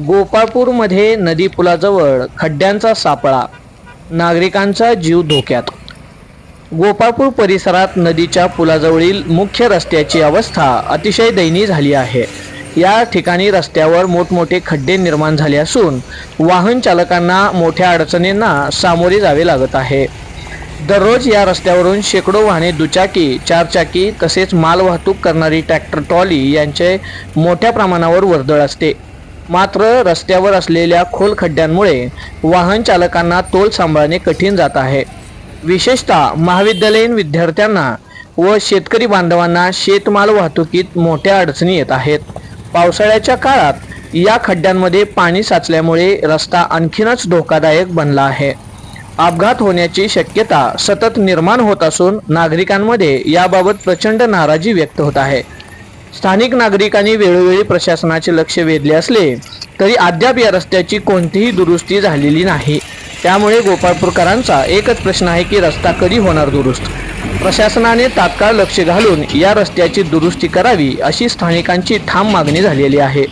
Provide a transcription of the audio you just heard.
गोपाळपूरमध्ये नदी पुलाजवळ खड्ड्यांचा सापळा. नागरिकांचा जीव धोक्यात. गोपाळपूर परिसरात नदीच्या पुलाजवळील मुख्य रस्त्याची अवस्था अतिशय दयनीय झाली आहे. या ठिकाणी रस्त्यावर मोठमोठे खड्डे निर्माण झाले असून वाहन चालकांना मोठ्या अडचणींना सामोरे जावे लागत आहे. दररोज या रस्त्यावरून शेकडो वाहने दुचाकी चारचाकी तसेच मालवाहतूक करणारी ट्रॅक्टर ट्रॉली यांचे मोठ्या प्रमाणावर वर्दळ असते. मात्र रस्त्यावर असलेल्या खोल खड्ड्यांमुळे वाहन चालकांना तोल सांभाळणे कठीण जात आहे. विशेषतः महाविद्यालयीन विद्यार्थ्यांना व शेतकरी बांधवांना शेतमाल वाहतुकीत मोठ्या अडचणी येत आहेत. पावसाळ्याच्या काळात या खड्ड्यांमध्ये पाणी साचल्यामुळे रस्ता आणखीनच धोकादायक बनला आहे. अपघात होण्याची शक्यता सतत निर्माण होत असून नागरिकांमध्ये याबाबत प्रचंड नाराजी व्यक्त होत आहे. स्थानिक नागरिकांनी वेळोवेळी प्रशासनाचे लक्ष वेधले असले तरी अद्याप या रस्त्याची कोणतीही दुरुस्ती झालेली नाही. त्यामुळे गोपाळपूरकरांचा एकच प्रश्न आहे की रस्ता कधी होणार दुरुस्त? प्रशासनाने तात्काळ लक्ष घालून या रस्त्याची दुरुस्ती करावी अशी स्थानिकांची ठाम मागणी झालेली आहे.